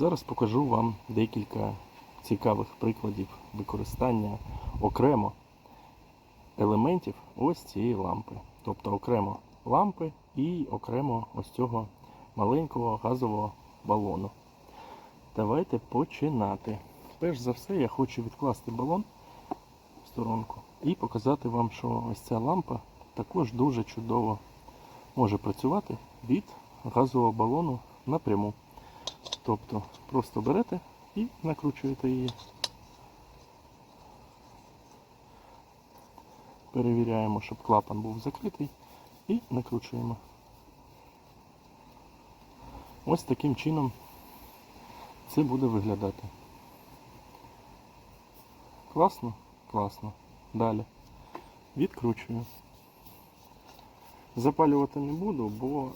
Зараз покажу вам декілька цікавих прикладів використання окремо елементів ось цієї лампи. Тобто окремо лампи і окремо ось цього маленького газового балону. Давайте починати. Перш за все, я хочу відкласти балон в сторонку і показати вам, що ось ця лампа також дуже чудово може працювати від газового балону напряму. Тобто просто берете і накручуєте її. Перевіряємо, щоб клапан був закритий і накручуємо. Ось таким чином це буде виглядати. Класно? Класно. Далі. Відкручую. Запалювати не буду, бо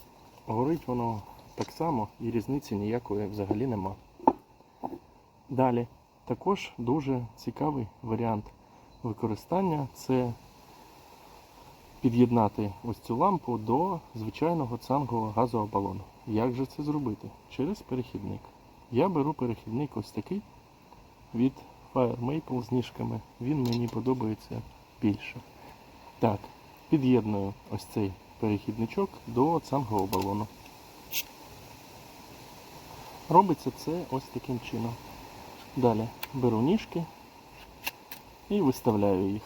горить воно так само і різниці ніякої взагалі нема. Далі. Також дуже цікавий варіант використання це під'єднати ось цю лампу до звичайного цангового газового балону. Як же це зробити? Через перехідник. Я беру перехідник ось такий від Fire Maple з ніжками. Він мені подобається більше. Так, під'єдную ось цей перехідничок до цангового балону. Робиться це ось таким чином. Далі беру ніжки і виставляю їх.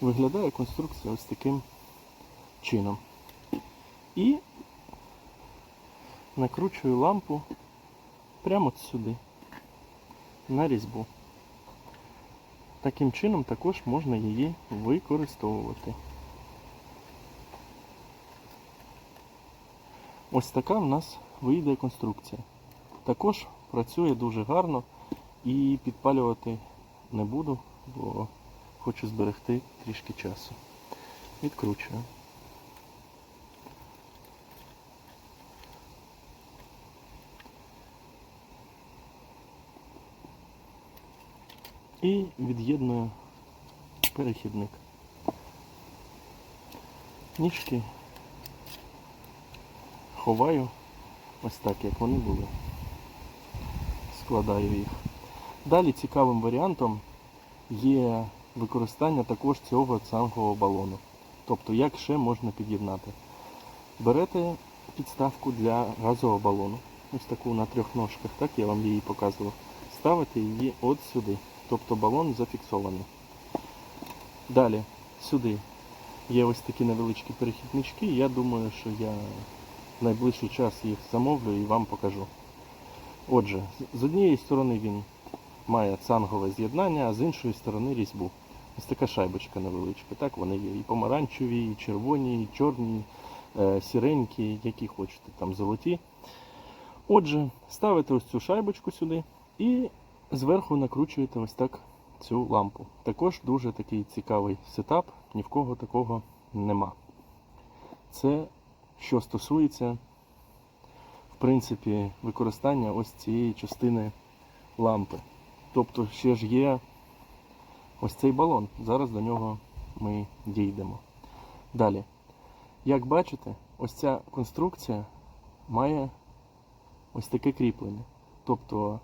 Виглядає конструкція ось таким чином. І накручую лампу прямо сюди, на різьбу. Таким чином також можна її використовувати. Ось така в нас вийде конструкція. Також працює дуже гарно і підпалювати не буду, бо хочу зберегти трішки часу. Відкручую. І від'єдную перехідник. Ніжки ховаю ось так, як вони були. Складаю їх. Далі цікавим варіантом є використання також цього цангового балону. Тобто, як ще можна під'єднати. Берете підставку для газового балону, ось таку на трьох ножках, так я вам її показував. Ставите її от сюди. Тобто балон зафіксований. Далі сюди є ось такі невеличкі перехіднички. Я думаю, що я в найближчий час їх замовлю і вам покажу. Отже, з- однієї сторони він має цангове з'єднання, а з іншої сторони різьбу. Ось така шайбочка невеличка. Так, вони є і помаранчеві, і червоні, і чорні, е, сіренькі, які хочете, там золоті. Отже, ставите ось цю шайбочку сюди і зверху накручуєте ось так цю лампу. Також дуже такий цікавий сетап, ні в кого такого нема. Це що стосується, в принципі, використання ось цієї частини лампи. Тобто ще ж є ось цей балон. Зараз до нього ми дійдемо. Далі. Як бачите, ось ця конструкція має ось таке кріплення. Тобто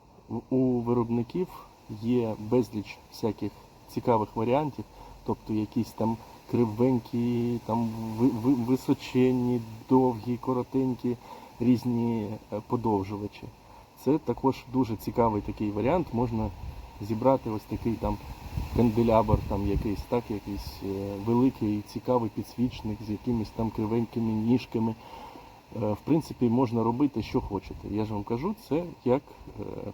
у виробників є безліч всяких цікавих варіантів, тобто якісь там кривенькі, там ви- ви- височенні, довгі, коротенькі, різні е, подовжувачі. Це також дуже цікавий такий варіант. Можна зібрати ось такий там канделябр, там якийсь, так, якийсь е, великий цікавий підсвічник з якимись там кривенькими ніжками. Е, В принципі, можна робити, що хочете. Я ж вам кажу, це як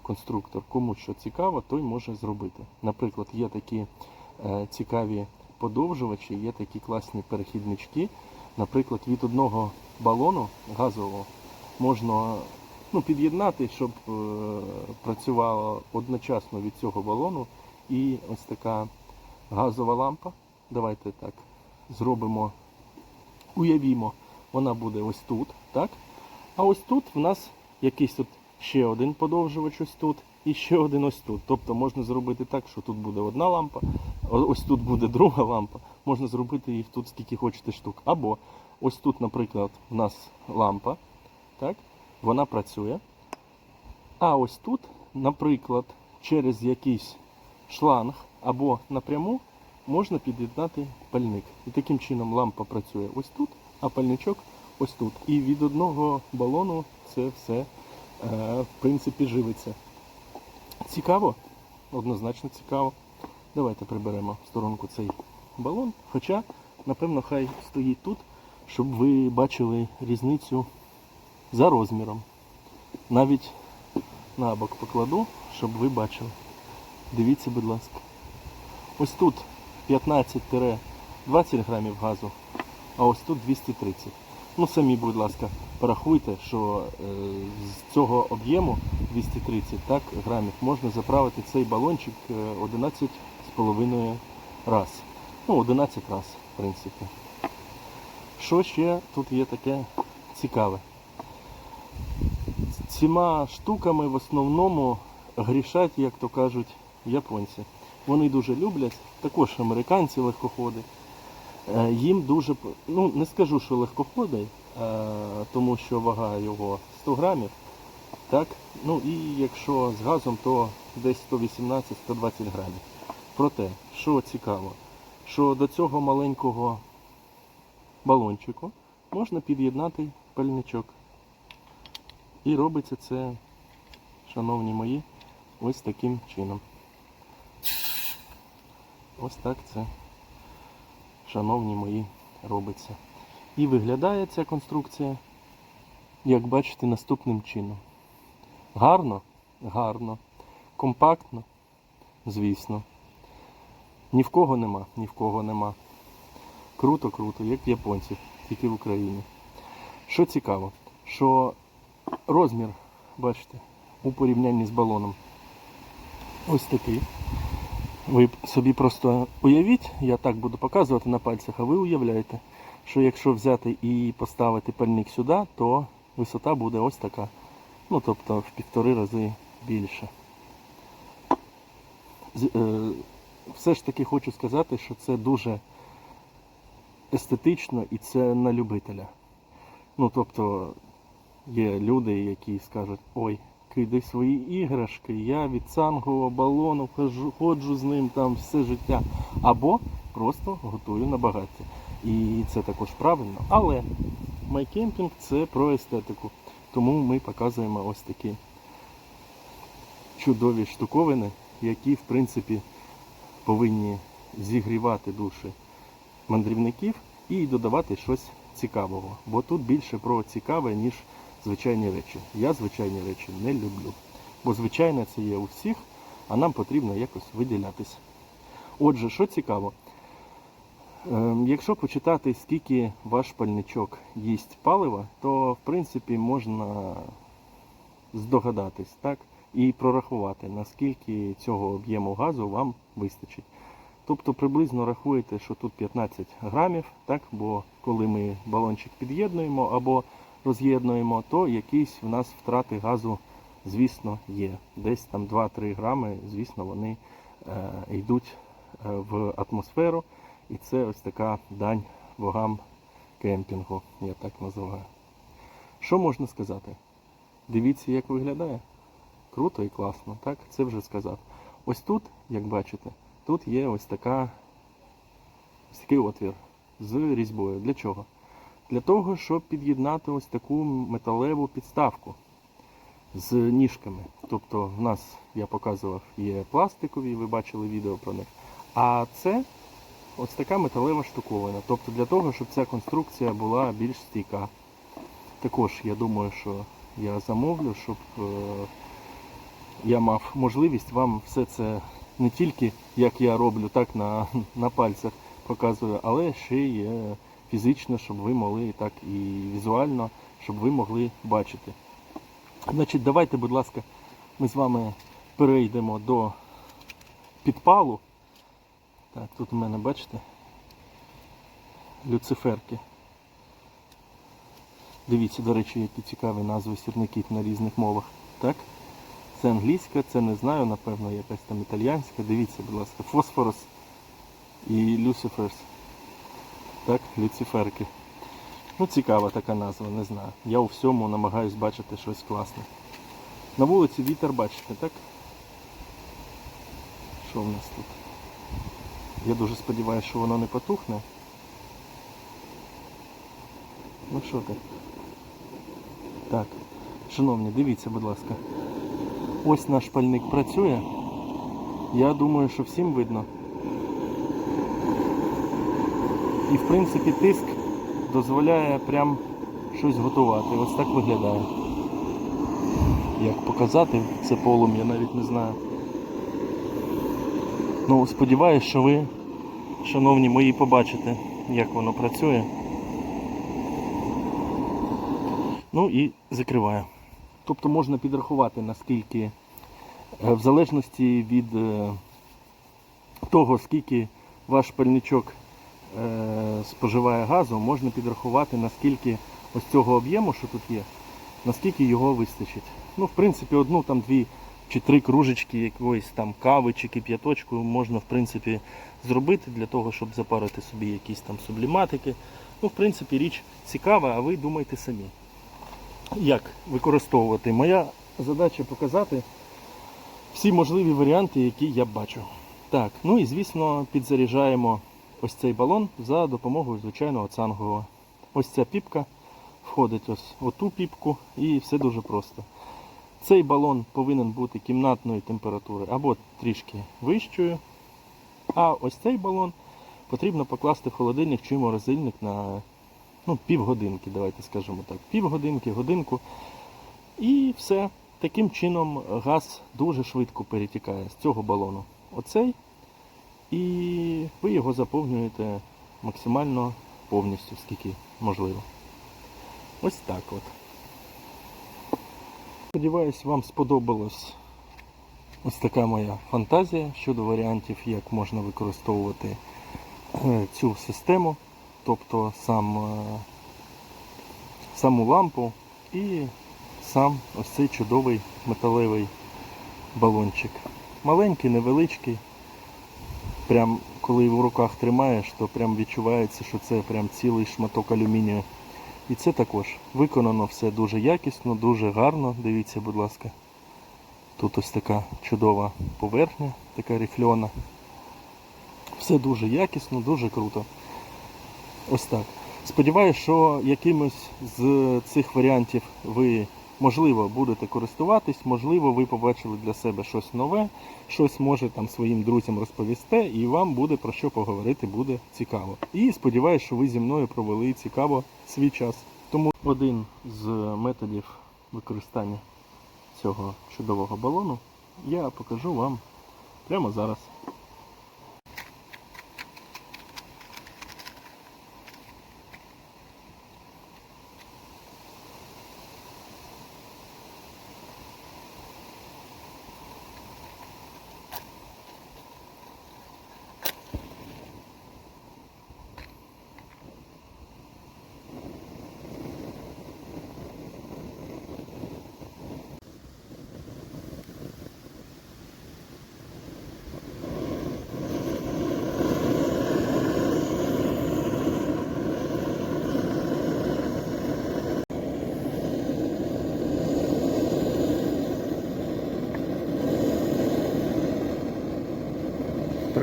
конструктор. Кому що цікаво, той може зробити. Наприклад, є такі цікаві подовжувачі, є такі класні перехіднички. Наприклад, від одного балону газового можна ну, під'єднати, щоб е, працювало одночасно від цього балону. І ось така газова лампа. Давайте так зробимо, уявімо, вона буде ось тут, так? А ось тут в нас якийсь тут ще один подовжувач ось тут і ще один ось тут. Тобто можна зробити так, що тут буде одна лампа, ось тут буде друга лампа. Можна зробити їх тут скільки хочете штук. Або ось тут, наприклад, в нас лампа, так? Вона працює. А ось тут, наприклад, через якийсь шланг або напряму можна під'єднати пальник. І таким чином лампа працює ось тут, а пальничок ось тут. І від одного балону це все е, в принципі живиться. Цікаво? Однозначно цікаво. Давайте приберемо в сторонку цей балон. Хоча, напевно, хай стоїть тут, щоб ви бачили різницю за розміром. Навіть на бок покладу, щоб ви бачили. Дивіться, будь ласка. Ось тут 15-20 грамів газу, а ось тут 230. Ну самі, будь ласка, порахуйте, що е, з цього об'єму 230 так, грамів можна заправити цей балончик е, 11,5 раз. Ну, 11 раз, в принципі. Що ще тут є таке цікаве? Цими штуками в основному грішать, як то кажуть, японці. Вони дуже люблять, також американці легкоходи. Е, Їм дуже, ну не скажу, що легкоходи, е, тому що вага його 100 грамів. Так? Ну і якщо з газом, то десь 118-120 грамів. Проте, що цікаво, що до цього маленького балончику можна під'єднати пальничок. І робиться це, шановні мої, ось таким чином. Ось так це, шановні мої, робиться. І виглядає ця конструкція, як бачите, наступним чином. Гарно? Гарно. Компактно? Звісно. Ні в кого нема, ні в кого нема. Круто, круто, як в японців, тільки в Україні. Що цікаво, що розмір, бачите, у порівнянні з балоном ось такий. Ви собі просто уявіть, я так буду показувати на пальцях, а ви уявляєте, що якщо взяти і поставити пальник сюди, то висота буде ось така. Ну, тобто в півтори рази більше. Е, Все ж таки хочу сказати, що це дуже естетично і це на любителя. Ну, тобто, є люди, які скажуть, ой, кидай свої іграшки, я від цангового балону ходжу, ходжу з ним там все життя. Або просто готую на багаття. І це також правильно. Але майкемпінг це про естетику. Тому ми показуємо ось такі чудові штуковини, які в принципі повинні зігрівати душі мандрівників і додавати щось цікавого. Бо тут більше про цікаве, ніж звичайні речі. Я звичайні речі не люблю. Бо звичайне це є у всіх, а нам потрібно якось виділятися. Отже, що цікаво, Якщо почитати, скільки ваш пальничок їсть палива, то в принципі можна здогадатись, так? І прорахувати, наскільки цього об'єму газу вам вистачить. Тобто приблизно рахуєте, що тут 15 грамів, так? бо коли ми балончик під'єднуємо або роз'єднуємо, то якісь в нас втрати газу, звісно, є. Десь там 2-3 грами, звісно, вони е, йдуть е, в атмосферу. І це ось така дань богам кемпінгу, я так називаю. Що можна сказати? Дивіться, як виглядає. Круто і класно, так? Це вже сказав. Ось тут, як бачите, тут є ось така ось такий отвір з різьбою. Для чого? Для того, щоб під'єднати ось таку металеву підставку з ніжками. Тобто в нас, я показував, є пластикові, ви бачили відео про них. А це ось така металева штуковина. Тобто для того, щоб ця конструкція була більш стійка. Також я думаю, що я замовлю, щоб е, я мав можливість вам все це не тільки як я роблю, так на, на пальцях показую, але ще й е, фізично, щоб ви могли так і візуально, щоб ви могли бачити. Значить, давайте, будь ласка, ми з вами перейдемо до підпалу. Так, тут у мене, бачите, люциферки. Дивіться, до речі, які цікаві назви сірників на різних мовах. Так? Це англійська, це не знаю, напевно, якась там італіянська. Дивіться, будь ласка, фосфорус і люциферс. Так, люциферки. Ну, цікава така назва, не знаю. Я у всьому намагаюсь бачити щось класне. На вулиці вітер, бачите, так? Що в нас тут? Я дуже сподіваюся, що воно не потухне. Ну що ти? Так, шановні, дивіться, будь ласка. Ось наш пальник працює. Я думаю, що всім видно. І в принципі тиск дозволяє прям щось готувати. Ось так виглядає. Як показати це полум'я, навіть не знаю. Ну, сподіваюсь, що ви, шановні мої, побачите, як воно працює. Ну і закриваю. Тобто можна підрахувати, наскільки, е, в залежності від е, того, скільки ваш пальничок е, споживає газу, можна підрахувати, наскільки ось цього об'єму, що тут є, наскільки його вистачить. Ну, в принципі, одну там дві чи три кружечки якоїсь там кави чи кип'яточку можна в принципі зробити для того, щоб запарити собі якісь там субліматики. Ну, в принципі, річ цікава, а ви думайте самі. Як використовувати? Моя задача показати всі можливі варіанти, які я бачу. Так, ну і звісно, підзаряджаємо ось цей балон за допомогою звичайного цангового. Ось ця піпка входить ось в ту піпку і все дуже просто. Цей балон повинен бути кімнатної температури або трішки вищою. А ось цей балон потрібно покласти в холодильник чи морозильник на ну, півгодинки, давайте скажемо так. Півгодинки, годинку. І все. Таким чином газ дуже швидко перетікає з цього балону. Оцей. І ви його заповнюєте максимально повністю, скільки можливо. Ось так от. Сподіваюсь, вам сподобалась ось така моя фантазія щодо варіантів, як можна використовувати е, цю систему, тобто сам, е, саму лампу і сам ось цей чудовий металевий балончик. Маленький, невеличкий. Прям коли в руках тримаєш, то прям відчувається, що це прям цілий шматок алюмінію. І це також виконано все дуже якісно, дуже гарно. Дивіться, будь ласка. Тут ось така чудова поверхня, така рифльона. Все дуже якісно, дуже круто. Ось так. Сподіваюсь, що якимось з цих варіантів ви, можливо, будете користуватись, можливо, ви побачили для себе щось нове, щось може там своїм друзям розповісте, і вам буде про що поговорити, буде цікаво. І сподіваюся, що ви зі мною провели цікаво свій час. Тому один з методів використання цього чудового балону я покажу вам прямо зараз.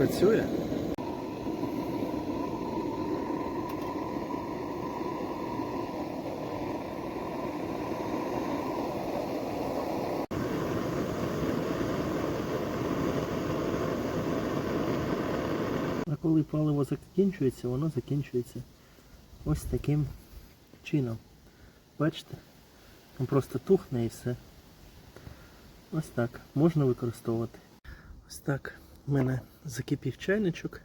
Працює? А коли паливо закінчується, воно закінчується ось таким чином. Бачите? Він просто тухне і все. Ось так. Можна використовувати. Ось так. У мене закипів чайничок.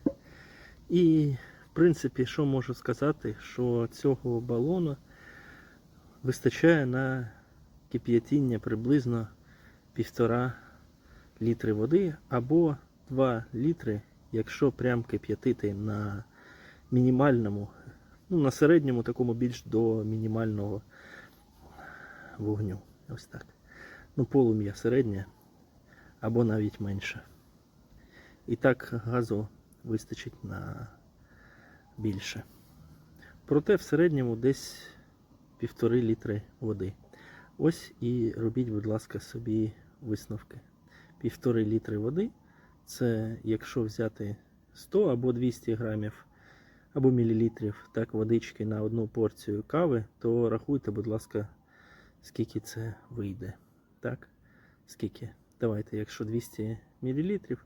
І, в принципі, що можу сказати, що цього балону вистачає на кип'ятіння приблизно півтора літри води або 2 літри, якщо прям кип'ятити на мінімальному, ну, на середньому такому більш до мінімального вогню. Ось так. Ну, полум'я середнє або навіть менше. І так газу вистачить на більше. Проте в середньому десь півтори літри води. Ось і робіть, будь ласка, собі висновки. Півтори літри води це якщо взяти 100 або 200 грамів або мілілітрів так, водички на одну порцію кави, то рахуйте, будь ласка, скільки це вийде. Так? Скільки? Давайте, якщо 200 мілілітрів,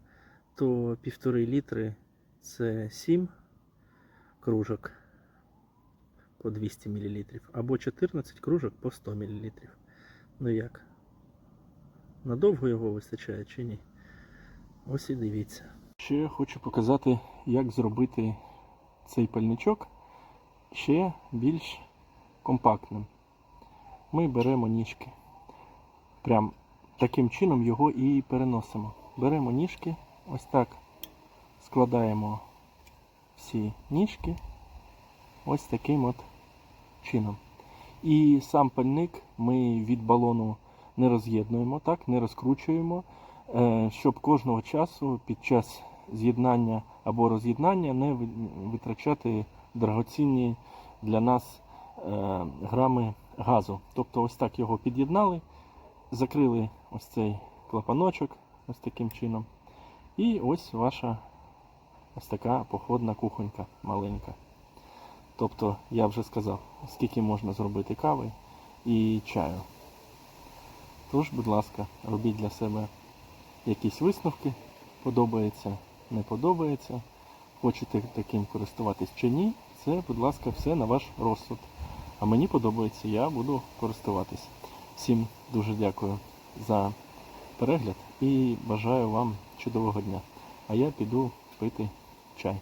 то півтори літри це 7 кружок по 200 мл, або 14 кружок по 100 мл. Ну як? Надовго його вистачає чи ні? Ось і дивіться. Ще я хочу показати, як зробити цей пальничок ще більш компактним. Ми беремо ніжки. Прям таким чином його і переносимо. Беремо ніжки, ось так складаємо всі ніжки ось таким от чином. І сам пальник ми від балону не роз'єднуємо, так, не розкручуємо, е, щоб кожного часу під час з'єднання або роз'єднання не витрачати дорогоцінні для нас е, грами газу. Тобто ось так його під'єднали, закрили ось цей клапаночок ось таким чином. І ось ваша ось така походна кухонька маленька. Тобто, я вже сказав, скільки можна зробити кави і чаю. Тож, будь ласка, робіть для себе якісь висновки. Подобається, не подобається. Хочете таким користуватись чи ні, це, будь ласка, все на ваш розсуд. А мені подобається, я буду користуватись. Всім дуже дякую за перегляд і бажаю вам чудового дня. А я піду пити чай.